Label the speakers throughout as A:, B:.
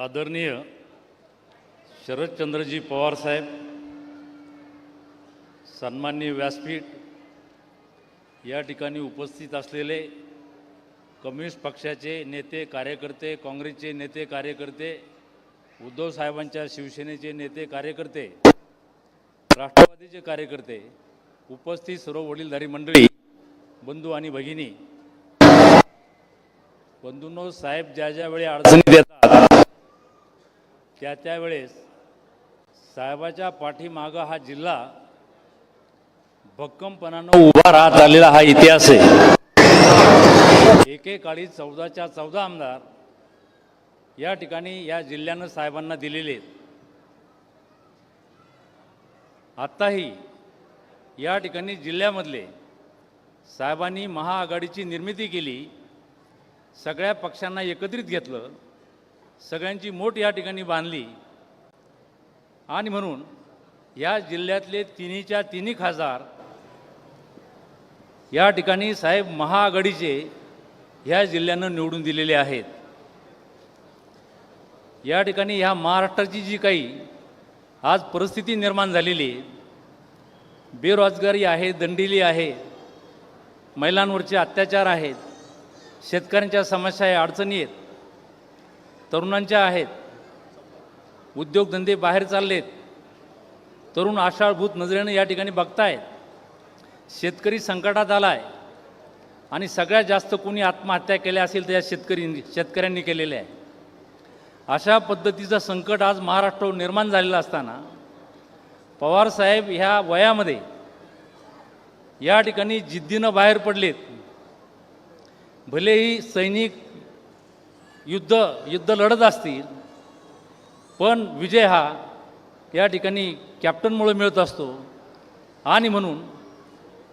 A: आदरणीय शरदचंद्रजी पवार साहेब सन्माननीय व्यासपीठ या ठिकाणी उपस्थित असलेले कम्युनिस्ट पक्षाचे नेते कार्यकर्ते काँग्रेसचे नेते कार्यकर्ते उद्धव साहेबांच्या शिवसेनेचे नेते कार्यकर्ते राष्ट्रवादीचे कार्यकर्ते उपस्थित सर्व वडीलधारी मंडळी बंधू आणि भगिनी बंधूंनो साहेब ज्या ज्या वेळी अडचणी देतात त्या त्यावेळेस साहेबाच्या पाठीमागं हा जिल्हा भक्कमपणानं उभा राहत आलेला हा इतिहास आहे. एकेकाळी चौदाच्या चौदा आमदार या ठिकाणी या जिल्ह्यानं साहेबांना दिलेले आहेत. आत्ताही या ठिकाणी जिल्ह्यामधले साहेबांनी महाआघाडीची निर्मिती केली सगळ्या पक्षांना एकत्रित घेतलं सगळ्यांची मोठ या ठिकाणी बांधली. आणि म्हणून या जिल्ह्यातले तिन्हीच्या तिन्ही खासदार या ठिकाणी साहेब महाआघाडीचे ह्या जिल्ह्यानं निवडून दिलेले आहेत. या ठिकाणी ह्या महाराष्ट्राची जी काही आज परिस्थिती निर्माण झालेली बेरोजगारी आहे दंडिली आहे महिलांवरचे अत्याचार आहेत शेतकऱ्यांच्या समस्या आहे अडचणी आहेत तरुणांच्या आहेत. उद्योगधंदे बाहेर चाललेत. तरुण आषाढभूत नजरेनं या ठिकाणी बघतायत शेतकरी संकटात आला आहे आणि सगळ्यात जास्त कोणी आत्महत्या केल्या असेल तर या शेतकरी शेतकऱ्यांनी केलेल्या आहे अशा पद्धतीचं संकट आज महाराष्ट्रावर निर्माण झालेलं असताना पवारसाहेब ह्या वयामध्ये या ठिकाणी जिद्दीनं बाहेर पडलेत. भलेही सैनिक युद्ध युद्ध लढत असतील पण विजय हा या ठिकाणी कॅप्टनमुळे मिळत असतो. आणि म्हणून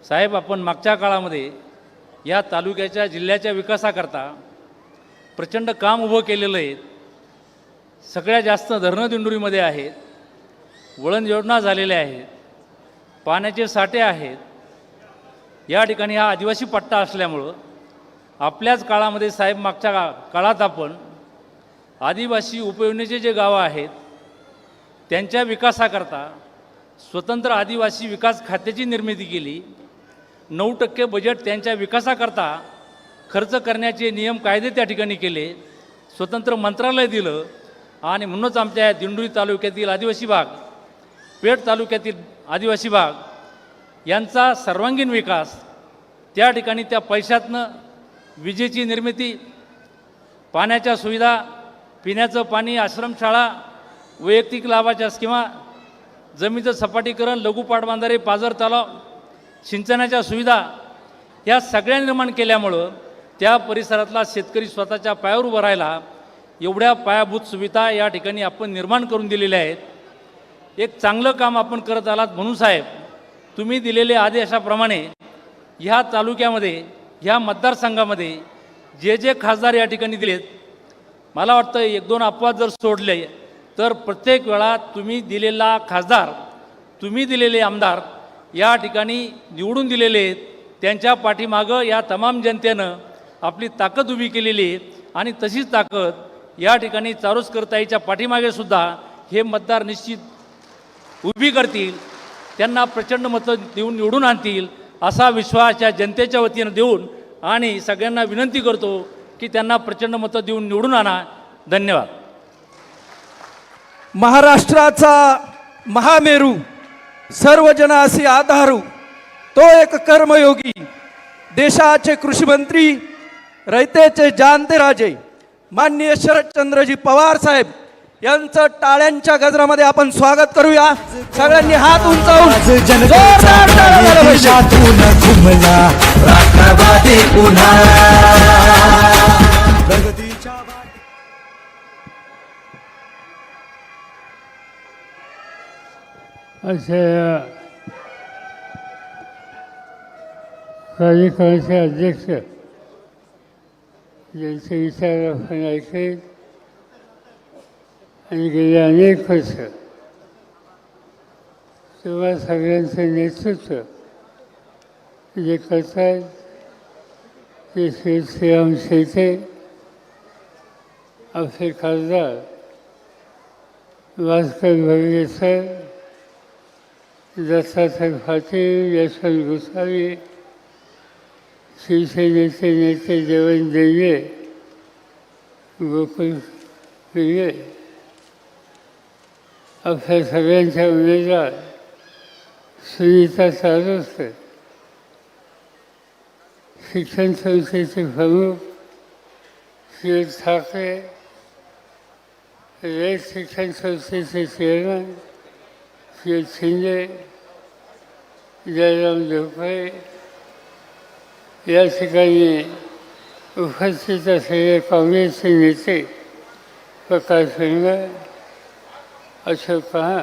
A: साहेब आपण मागच्या काळामध्ये या तालुक्याच्या जिल्ह्याच्या विकासाकरता प्रचंड काम उभं केलेलं आहे. सगळ्यात जास्त धरणं दिंडुरीमध्ये आहेत वळण योजना झालेल्या आहेत पाण्याचे साठे आहेत. या ठिकाणी हा आदिवासी पट्टा असल्यामुळं आपल्याच काळामध्ये साहेब मागच्या का काळात आपण आदिवासी उपयोजनेचे जे गावं आहेत त्यांच्या विकासाकरता स्वतंत्र आदिवासी विकास खात्याची निर्मिती केली. नऊ टक्के बजेट त्यांच्या विकासाकरता खर्च करण्याचे नियम कायदे त्या ठिकाणी केले. स्वतंत्र मंत्रालय दिलं आणि म्हणूनच आमच्या दिंडोरी तालुक्यातील आदिवासी भाग पेठ तालुक्यातील आदिवासी भाग यांचा सर्वांगीण विकास त्या ठिकाणी त्या पैशातनं विजेची निर्मिती पाण्याच्या सुविधा पिण्याचं पाणी आश्रमशाळा वैयक्तिक लाभाच्या किंवा जमिनीचं सपाटीकरण लघु पाटबांधारे पाजर तलाव सिंचनाच्या सुविधा या सगळ्या निर्माण केल्यामुळं त्या परिसरातला शेतकरी स्वतःच्या पायावर उभं राहिला. एवढ्या पायाभूत सुविधा या ठिकाणी आपण निर्माण करून दिलेल्या आहेत. एक चांगलं काम आपण करत आलात म्हणून साहेब तुम्ही दिलेले आदेशाप्रमाणे ह्या तालुक्यामध्ये ह्या मतदारसंघामध्ये जे जे खासदार या ठिकाणी दिलेत मला वाटतं एक दोन अपवाद जर सोडले तर प्रत्येक वेळा तुम्ही दिलेला खासदार तुम्ही दिलेले आमदार या ठिकाणी निवडून दिलेले आहेत. त्यांच्या पाठीमागं या तमाम जनतेनं आपली ताकद उभी केलेली आहे आणि तशीच ताकद या ठिकाणी चारोसकरताईच्या पाठीमागे सुद्धा हे मतदार निश्चित उभी करतील त्यांना प्रचंड मतं देऊन निवडून आणतील. असा विश्वास या जनतेच्या वतीनं देऊन आणि सगळ्यांना विनंती करतो की त्यांना प्रचंड मतं देऊन निवडून आणा. धन्यवाद.
B: महाराष्ट्राचा महामेरू सर्वजण असे आधारू तो एक कर्मयोगी देशाचे कृषीमंत्री रयतेचे जानते राजे माननीय शरदचंद्रजी पवार साहेब यांचं टाळ्यांच्या गजरामध्ये आपण स्वागत करूया. सगळ्यांनी हात उंचावून.
C: असे कार्यक्रमाचे अध्यक्ष? यांचे विचार आपण ऐकले आणि गेले अनेक वर्ष तेव्हा सगळ्यांचं नेतृत्व. जे करतात ते श्री श्रीराम शेते आपले खासदार भास्कर भगवे सर दत्तात्रय पाटील यशवंत गोसावी शिवसेनेचे नेते देवेंद्र देवे गोकुल पिंगे आपल्या सगळ्यांच्या उमेदवार सुनीता चारोस्कर शिक्षण संस्थेचे प्रमुख श्री ठाकरे रयत शिक्षण संस्थेचे चेअरमन श्री शिंदे जयराम धोपळे या ठिकाणी उपस्थित असलेले काँग्रेसचे नेते प्रकाश सिंगर अशोक पहा.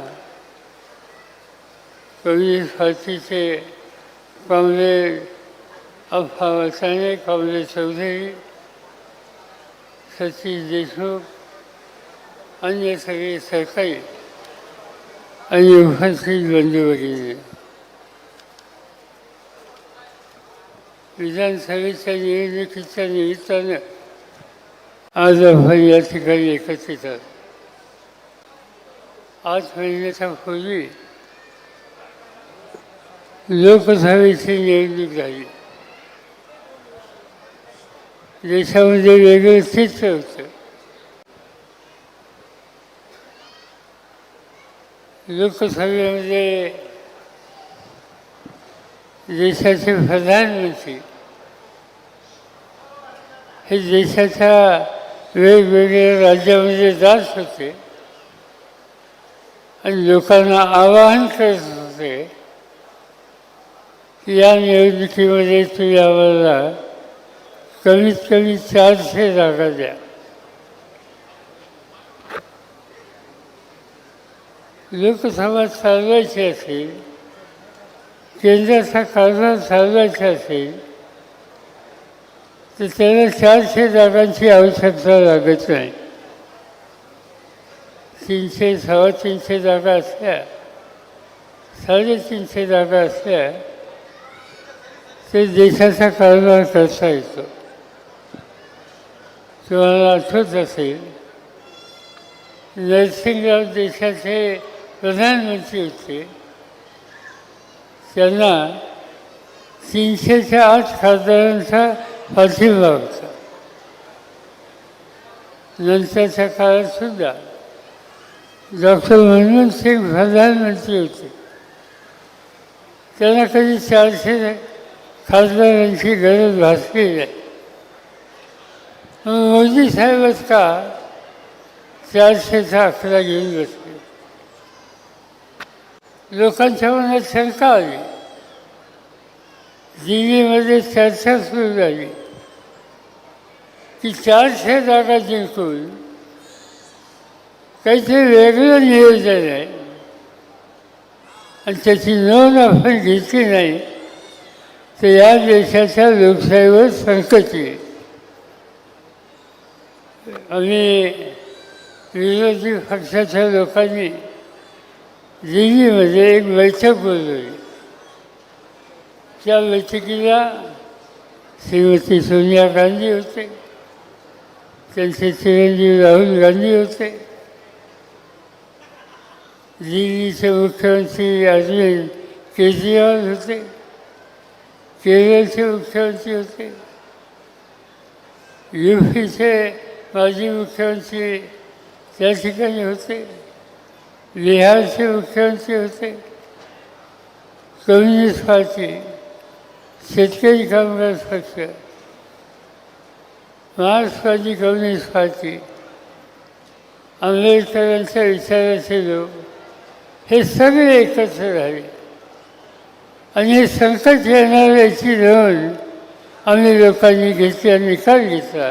C: कम्युनिस्ट पार्टीचे काँग्रेस अफवा वसाने चौधरी सतीश देशमुख अन्य सगळे सरकारी आणि उपस्थित बंधू भगिनी विधानसभेच्या निवडणुकीच्या निमित्तानं आज आपण या ठिकाणी एकत्रित आहोत. आठ महिन्याच्या लोकसभेची निवडणूक झाली. देशामध्ये वेगळं चित्र होतं. लोकसभेमध्ये देशाचे प्रधानमंत्री हे देशाच्या वेगवेगळ्या राज्यामध्ये जात होते. आणि लोकांना आवाहन करत होते की या निवडणुकीमध्ये तुम्ही आम्हाला कमीत कमी चारशे जागा द्या. लोकसभा चालवायची असेल केंद्राचा कारभार चालवायचा असेल तर त्याला चारशे जागांची आवश्यकता लागत नाही. तीनशे सव्वा तीनशे जागा असल्या साडेतीनशे जागा असल्या ते देशाचा कारभार करता येतो. तुम्हाला आठवत असेल नरसिंहराव देशाचे प्रधानमंत्री होते. त्यांना तीनशेच्या आठ खासदारांचा पाठिंबा होता. नंतरच्या काळात सुद्धा डॉक्टर मनमोहन सिंग प्रधानमंत्री होते. त्यांना कधी चारशे खासदारांची गरज भासली नाही. मग मोदी साहेबच का चारशेचा आकडा घेऊन बसले. लोकांच्या मनात शंका आली. दिल्लीमध्ये चर्चा सुरू झाली. की चारशे जागा जिंकून काहीतरी वेगळं नियोजन आहे. आणि त्याची नोंद आपण घेतली नाही तर या देशाच्या लोकशाहीवर संकट येईल आम्ही विरोधी पक्षाच्या लोकांनी दिल्लीमध्ये एक बैठक बोलवली. त्या बैठकीला श्रीमती सोनिया गांधी होते त्यांचे चिरंजीव राहुल गांधी होते दिल्लीचे मुख्यमंत्री अरविंद केजरीवाल होते केरळचे मुख्यमंत्री होते यू पीचे माजी मुख्यमंत्री त्या ठिकाणी होते बिहारचे मुख्यमंत्री होते कम्युनिस्ट पार्टी शेतकरी कामगार पक्ष मार्क्सवादी कम्युनिस्ट पार्टी आंबेडकरांच्या विचाराचे लोक हे सगळे एकत्र झाले. आणि हे संकट येणार याची नोंद आम्ही लोकांनी घेतली आणि निकाल घेतला.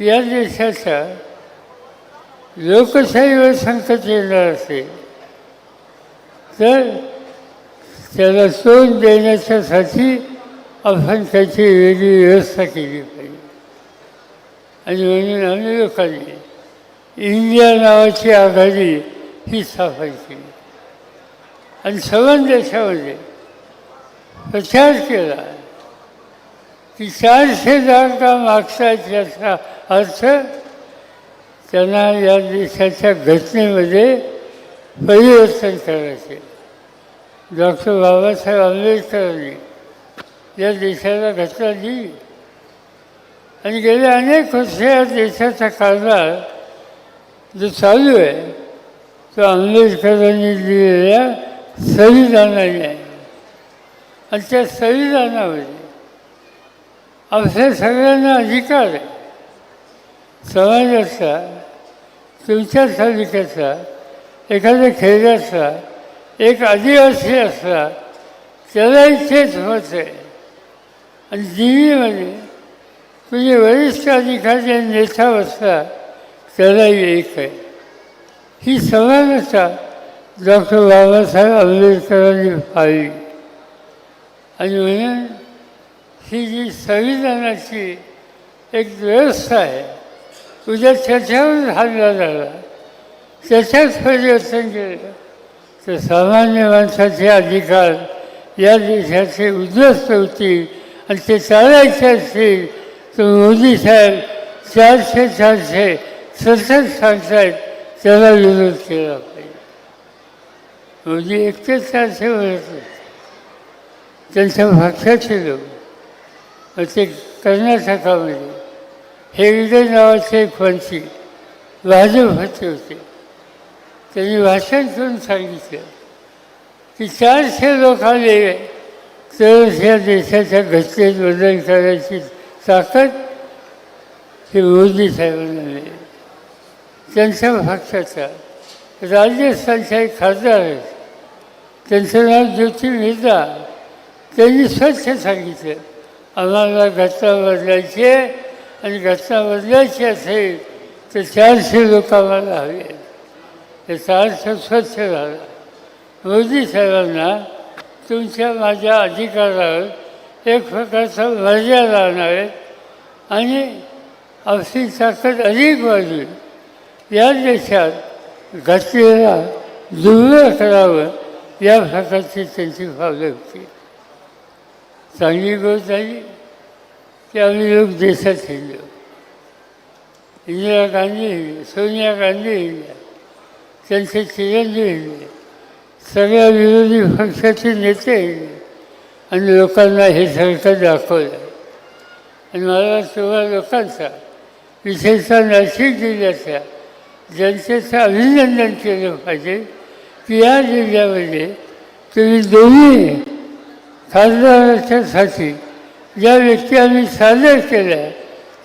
C: या देशाचा लोकशाहीवर संकट येणार असेल तर त्याला तोंड देण्याच्यासाठी आपण त्याची वेगळी व्यवस्था केली पाहिजे. आणि म्हणून आम्ही लोकांनी इंडिया नावाची आघाडी ही स्थापन केली आणि सर्व देशामध्ये प्रचार केला. की चारशे जागा मागचा याचा अर्थ त्यांना या देशाच्या घटनेमध्ये परिवर्तन करायचे. डॉक्टर बाबासाहेब आंबेडकरांनी या देशाला घटना दिली. आणि गेले अनेक वर्ष या देशाचा कारभार जो चालू आहे तो आंबेडकरांनी दिलेल्या संविधानाने आहे आणि त्या संविधानामध्ये आपल्या सगळ्यांना अधिकार आहे. समाजाचा तुमच्या तालुक्याचा एखाद्या खेड्याचा एक आदिवासी असला त्यालाही तेच मत आहे. आणि दिल्लीमध्ये तुझे वरिष्ठ अधिकारी नेता बसला त्यालाही एक आहे. ही समानता डॉक्टर बाबासाहेब आंबेडकरांनी पाळली. आणि म्हणून ही जी संविधानाची एक व्यवस्था आहे उद्या त्याच्यावर हल्ला झाला त्याच्यात परिवर्तन केलं तर सामान्य माणसाचे अधिकार या देशाचे उद्ध्वस्त होतील आणि ते चालायचे असतील. तर मोदी साहेब चारशे चारशे सतत सांगतायत त्याला विरोध केला पाहिजे म्हणजे एकटेच चारशे वर्ष त्यांच्या भाषाचे लोक. ते कर्नाटकामध्ये हेगडे नावाचे एक पंथी भाजपचे होते त्यांनी भाषण करून सांगितलं की चारशे लोक आले तरच या देशाच्या घटनेत बदल करायची ताकद हे मोदी साहेबांना मिळेल. त्यांच्या पक्षाचा राजस्थानच्या एक खासदार आहेत. त्यांचं नाव ज्योती नेता. त्यांनी स्वच्छ सांगितलं. आम्हाला घटना बदलायची आहे आणि घटना बदलायची असेल तर चारशे लोक आम्हाला हवे आहेत. त्याचा अर्थ स्वच्छ झाला. मोदी साहेबांना तुमच्या माझ्या अधिकारावर एक प्रकारचा मर्यादा आणणार आहे आणि आपली ताकद अधिक वाढली. या देशात घटनेला दुर्ग करावं या प्रकारची त्यांची भावना होती. चांगली गोष्ट झाली की आम्ही लोक देशात हिंडलो इंदिरा गांधी हिंडले सोनिया गांधी हिंडल्या त्यांचे चिरंजीव हिंडले सगळ्या विरोधी पक्षाचे नेते हिंडले आणि लोकांना हे सरकार दाखवलं. आणि मला तेव्हा लोकांचा विशेषतः नाशिक जिल्ह्याच्या जनतेचं अभिनंदन केलं पाहिजे की या जिल्ह्यामध्ये तुम्ही दोन्ही खासदाराच्यासाठी ज्या व्यक्ती आम्ही सादर केल्या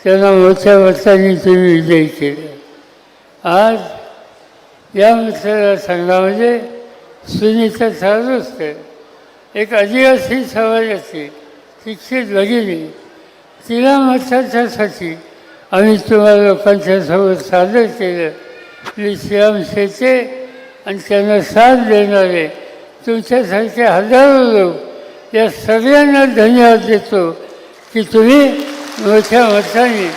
C: त्यांना मोठ्या मतांनी तुम्ही विजयी केलं. आज या मतदारसंघामध्ये सुनीता सारोस्कर एक आदिवासी समाजाची शिक्षित भगिनी तिला मताच्यासाठी आम्ही तुम्हाला लोकांच्या समोर सादर केलं. आपली श्रीराम शेते आणि त्यांना साथ देणारे तुमच्यासारखे हजारो लोक या सगळ्यांना धन्यवाद देतो की तुम्ही मोठ्या मताने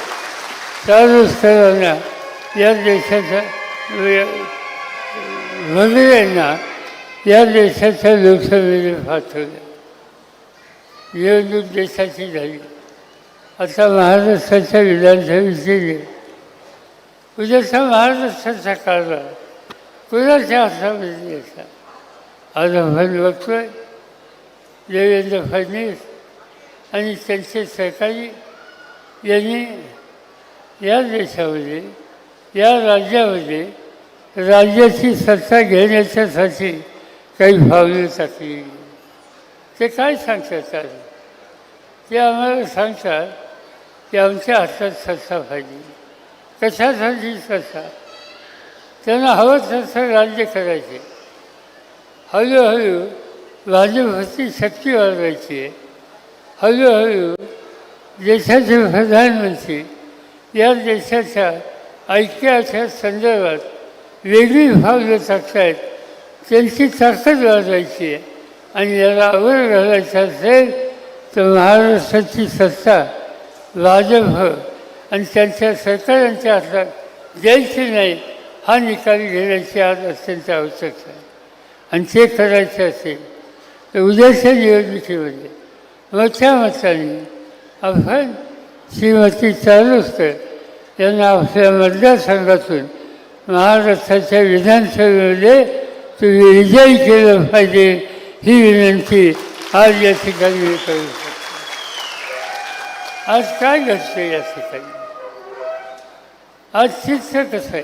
C: चालू स्तरांना या देशाच्या वगैरेंना या देशाच्या लोकसभेने पाठवल्या. निवडणूक देशाची झाली. आता महाराष्ट्राच्या विधानसभेची वेळ उद्याचा महाराष्ट्राचा कुणाच्या हातामध्ये यायचा आज आपण बघतोय. देवेंद्र फडणवीस आणि त्यांचे सहकारी यांनी या देशामध्ये या राज्यामध्ये राज्याची सत्ता घेण्याच्यासाठी काही भावने टाकली ते काय सांगतात आज? ते आम्हाला सांगतात की आमच्या हातात सत्ता पाहिजे. कशासाठी सत्ता त्यांना हवं तसं राज्य करायचे. हळूहळू भाजपची शक्ती वाढवायची. आहे हळूहळू देशाचे प्रधानमंत्री या देशाच्या ऐक्याच्या संदर्भात वेगळी पावलं टाकतायत त्यांची ताकद वाढवायची आहे आणि याला आवर घालायचा असेल तर महाराष्ट्राची सत्ता भाजप आणि त्यांच्या सरकारांच्या हातात द्यायची नाही हा निकाल घेण्याची आज अत्यंत आवश्यकता आहे. आणि ते करायचं असेल तर उद्याच्या निवडणुकीमध्ये मोठ्या मताने आपण श्रीमती चालूसकर यांना आपल्या मतदारसंघातून महाराष्ट्राच्या विधानसभेमध्ये तुम्ही विजयी केलं पाहिजे ही विनंती आज या ठिकाणी मी करू शकतो. आज काय घडतं या ठिकाणी? आज चित्र कसं आहे.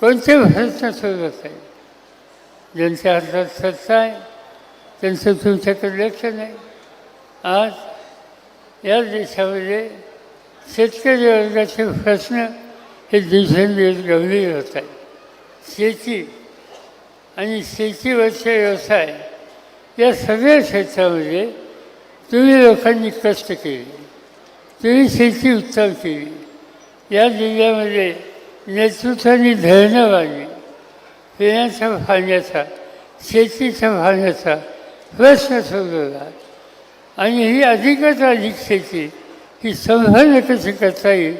C: कोणते प्रश्न सोडत आहे? ज्यांच्या हातात सत्ता आहे त्यांचं तुमच्याकडे लक्ष नाही. आज या देशामध्ये शेतकरी वर्गाचे प्रश्न हे दिवसेंदिवस गंभीर होत आहे. शेती आणि शेतीवरचे व्यवसाय या सगळ्या क्षेत्रामध्ये तुम्ही लोकांनी कष्ट केले. तुम्ही शेती उत्तम केली. या जिल्ह्यामध्ये नेतृत्वाने धरणं बांधली पिण्याच्या पाण्याचा शेतीचा पाण्याचा प्रश्न सोडवला. आणि ही अधिकच अधिक शेती ही संभाव्य कशी करता येईल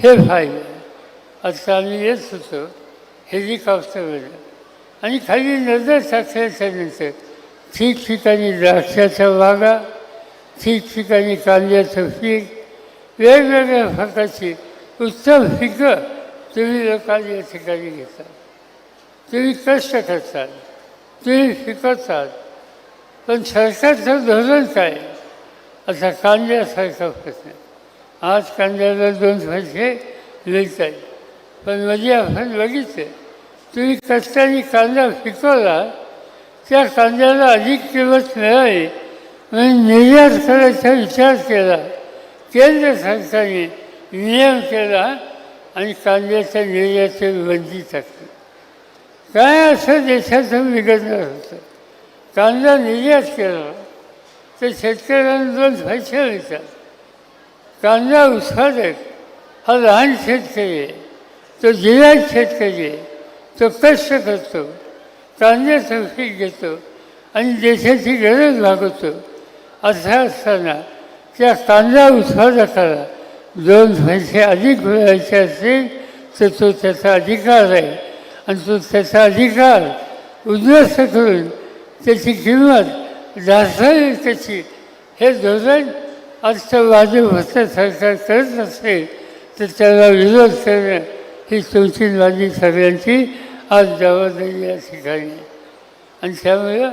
C: हे पाहिलं. आता आम्ही येत होतो हेलिकॉप्टरमध्ये आणि खाली नजर टाकल्याच्या नंतर ठिकठिकाणी द्राक्षाच्या बागा ठिकठिकाणी कांद्याचं पीक वेगवेगळ्या प्रकारची उत्तम पिकं तुम्ही लोकांनी या ठिकाणी घेता तुम्ही कष्ट करतात. तुम्ही शिकवतात. पण सरकारचं धोरण काय आता कांद्यासारखा प्रश्न. आज कांद्याला दोन पैसे लिहिता येईल पण म्हणजे आपण बघितलं. तुम्ही कष्टाने कांदा पिकवला त्या कांद्याला अधिक किंमत मिळावी म्हणून निर्यात करायचा विचार केला. केंद्र सरकारने नियम केला आणि कांद्याच्या निर्यातीत बंदी टाकली. काय असं देशाचं बिघडणार होतं? कांदा निर्यात केला तर शेतकऱ्यांना दोन पैसे मिळतात. कांदा उत्पादक हा लहान शेतकरी आहे तो जिल्ह्यात शेतकरी आहे तो कष्ट करतो कांद्याचं पीक घेतो आणि देशाची गरज भागवतो. असं असताना त्या कांदा उत्पादकाला दोन पैसे अधिक मिळायचे असेल तर तो त्याचा अधिकार आहे. आणि तो त्याचा अधिकार उद्ध्वस्त करून त्याची किंमत ढासळेल त्याची. हे धोरण अर्थवादी भाजपचं सरकार करत असेल तर त्याला विरोध करणं ही तुमची माझी सगळ्यांची आज जबाबदारी या ठिकाणी. आणि त्यामुळं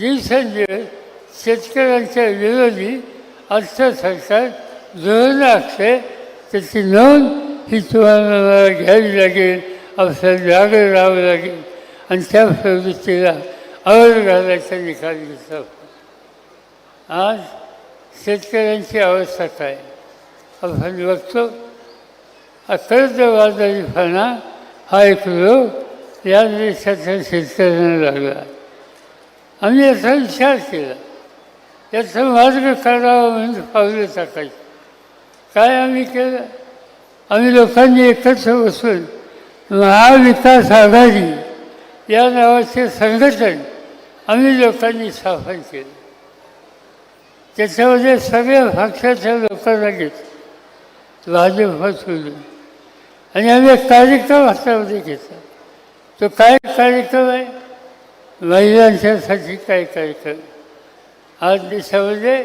C: दिवसेंदिवस शेतकऱ्यांच्या विरोधी अर्थ सरकार धोरणं असते त्याची नोंद ही तुम्हाला मला घ्यावी लागेल आपल्याला जागं राहावं लागेल आणि त्या प्रवृत्तीला अवर घालायचा निकाल घेतला आज शेतकऱ्यांची अवस्था काय आपण बघतो हा कर्जबाजारीपणा हा एक रोग या देशाच्या शेतकऱ्यांना लागला आम्ही याचा विचार केला याचा मार्ग काढावा म्हणून पावलं टाकायचं काय आम्ही केलं? आम्ही लोकांनी एकत्र बसून महाविकास आघाडी या नावाचे संघटन आम्ही लोकांनी स्थापन केलं. त्याच्यामध्ये सगळ्या पक्षाच्या लोकांना घेतलं. भाजपासून आणि आम्ही एक कार्यक्रम हातामध्ये घेतला. तो काय कार्यक्रम आहे? महिलांच्यासाठी काय कार्यक्रम? आज देशामध्ये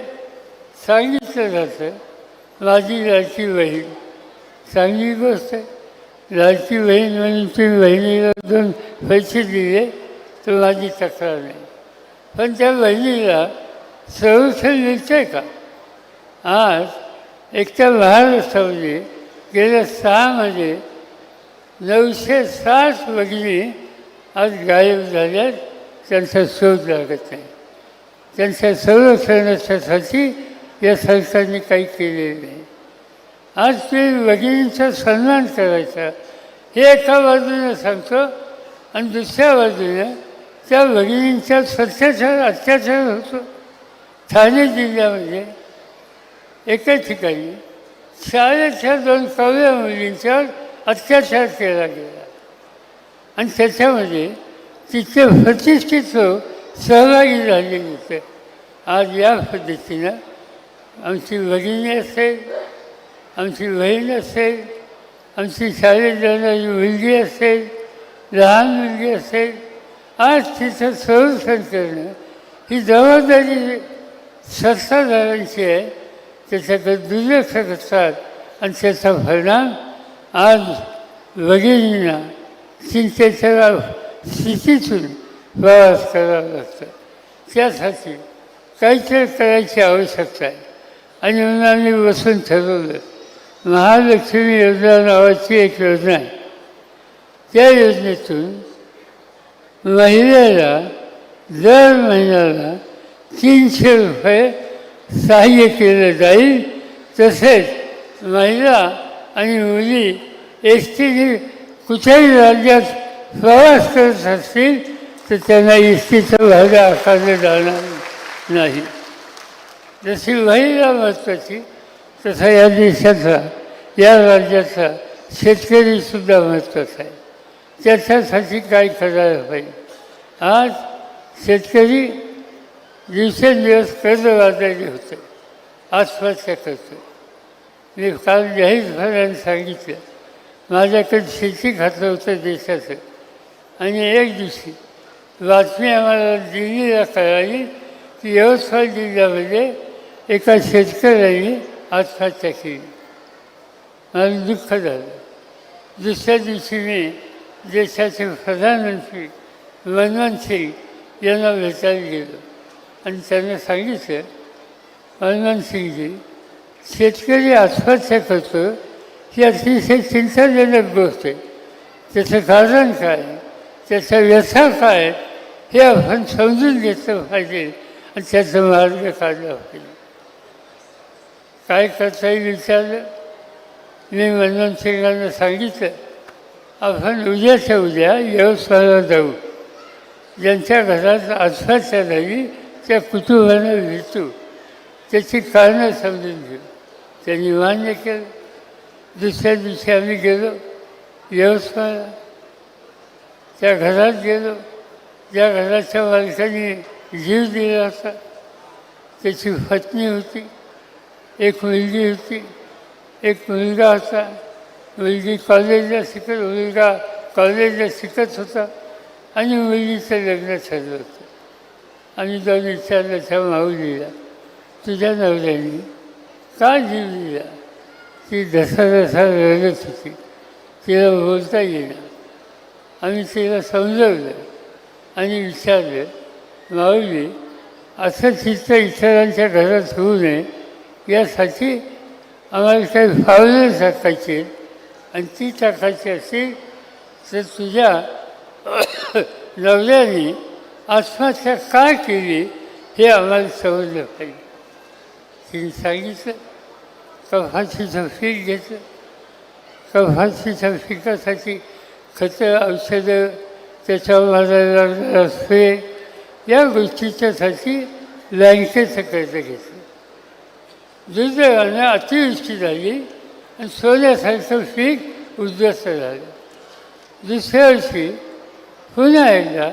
C: सांगितलं जातं. माझी लाडकी बहीण चांगली गोष्ट आहे लाडकी बहीण म्हणून तुम्ही बहिणीला दोन पैसे दिले तर माझी तक्रार नाही. पण त्या बहिणीला संरक्षण मिळतं का? आज एकट्या महाराष्ट्रामध्ये गेल्या सहामध्ये नऊशे साठ भगिनी आज गायब झाल्यात त्यांचा शोध लागत नाही. त्यांच्या संरक्षणाच्यासाठी या सरकारने काही केलेलं नाही. आज ते वडिलांचा सन्मान करायचा. हे एका बाजूने सांगतो आणि दुसऱ्या बाजूने त्या भगिनींच्या सत्याचार अत्याचार होतो. ठाणे जिल्ह्यामध्ये एका ठिकाणी शाळेच्या दोन कवल्या मुलींच्यावर अत्याचार केला गेला. आणि त्याच्यामध्ये तिथे प्रतिष्ठित सहभागी झाले होते. आज या पद्धतीनं आमची भगिनी असेल आमची बहीण असेल आमची शाळेत जाणारी मुलगी असेल लहान मुलगी असेल आज तिचं संरक्षण करणं ही जबाबदारी सत्ताधाऱ्यांची आहे. त्याच्याकडे दुर्लक्ष करतात. आणि त्याचा परिणाम आज भगिनींना चिंतेच्या स्थितीतून प्रवास करावा लागतो. त्यासाठी काहीतरी करायची आवश्यकता आहे. आणि म्हणून आम्ही बसून ठरवलं. महालक्ष्मी योजना नावाची एक योजना आहे. त्या योजनेतून महिलेला दर महिन्याला तीनशे रुपये सहाय्य केलं जाईल. तसेच महिला आणि मुली एस टीने कुठल्याही राज्यात प्रवास करत असतील तर त्यांना एस टीचा भाडं आकारलं जाणार नाही. जशी महिला महत्त्वाची तसा या देशाचा या राज्याचा शेतकरीसुद्धा महत्त्वाचा आहे. त्याच्यासाठी काय करायला पाहिजे? आज शेतकरी दिवसेंदिवस कर्ज वाजायचे होते आत्महत्या करतो मी काल जाहीरपणाने सांगितलं माझ्याकडे शेती खातं होतं देशाचं. आणि एक दिवशी बातमी आम्हाला दिल्लीला कळाली की यवतमाळ जिल्ह्यामध्ये एका शेतकऱ्याने आत्महत्या केली. मला दुःख झालं. दुसऱ्या दिवशी मी देशाचे प्रधानमंत्री मनमोहन सिंग यांना भेटायला गेलो. आणि त्यांना सांगितलं मनमोहन सिंगजी शेतकरी आत्महत्या करतो ही अतिशय चिंताजनक गोष्ट आहे. त्याचं कारण काय? त्याचा व्यथा काय? हे आपण समजून घेतलं पाहिजे आणि त्याचा मार्ग काढला पाहिजे. काय करता येईल विचारलं मी मनमोहन सिंगांना सांगितलं आपण उद्याच्या उद्या यवतमाळला जाऊ. ज्यांच्या घरात आत्महत्या झाली त्या कुटुंबांना भेटू. त्याची कारणं समजून घेऊ. त्यांनी मान्य केलं. दुसऱ्या दिवशी आम्ही गेलो यवतमाळला त्या घरात गेलो. ज्या घराच्या मालकाने जीव दिला होता. त्याची पत्नी होती. एक मुलगी होती एक मुलगा होता. मुलगी कॉलेजला शिकत मुलगा कॉलेजला शिकत होता आणि मुलगीचं लग्न ठरलं होतं. आणि जाऊन विचारलं त्या माऊलीला तुझ्या नवऱ्याने का जीव दिला ती धसाधसा धसा रडत होती. तिला बोलता येईना. आम्ही तिला समजवलं आणि विचारलं माऊली असं चित्र इतरांच्या घरात होऊ नये. यासाठी आम्हाला काही पावलं टाकायची आणि ती टाकायची असेल तर तुझ्या नवऱ्याने आत्महत्या का केली हे आम्हाला समजलं पाहिजे. तिने सांगितलं कफाची झफीक घेतलं कफाची झफिकासाठी खतं औषधं त्याच्यावर माझा रस्ते या गोष्टीच्यासाठी बँकेचं कर्ज घेतलं. दुर्दैवाने अतिवृष्टी झाली आणि सोन्यासारखं पीक उद्ध्वस्त झालं दुसऱ्या वर्षी पुन्हा एकदा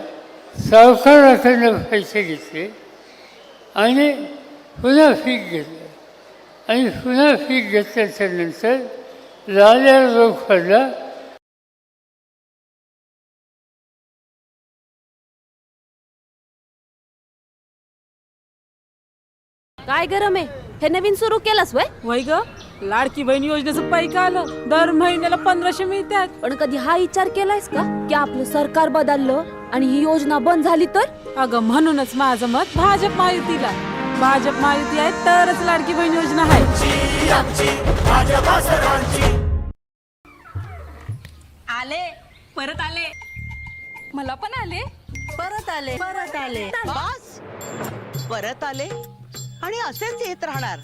C: सावकाराकडनं पैसे घेतले आणि पुन्हा पीक घेतलं आणि पुन्हा पीक घेतल्याच्या नंतर लाल्या रोग पडला
D: काय गरम आहे? हे नवीन सुरू केलंस वय?
E: वय ग? लाडकी बहीण योजनेचं पैक आलं. दर महिन्याला पंधराशे मिळतात.
D: पण कधी हा विचार केलायस का? की आपलं सरकार बदललं आणि ही योजना बंद झाली तर?
E: अगं म्हणूनच माझं मत भाजप महायुतीला भाजप महायुती आहे तरच लाडकी बहीण योजना आहे.
F: आले. परत आले. मला पण आले.
G: परत आले. परत आले. बस. परत आले. आणि असेच येत राहणार.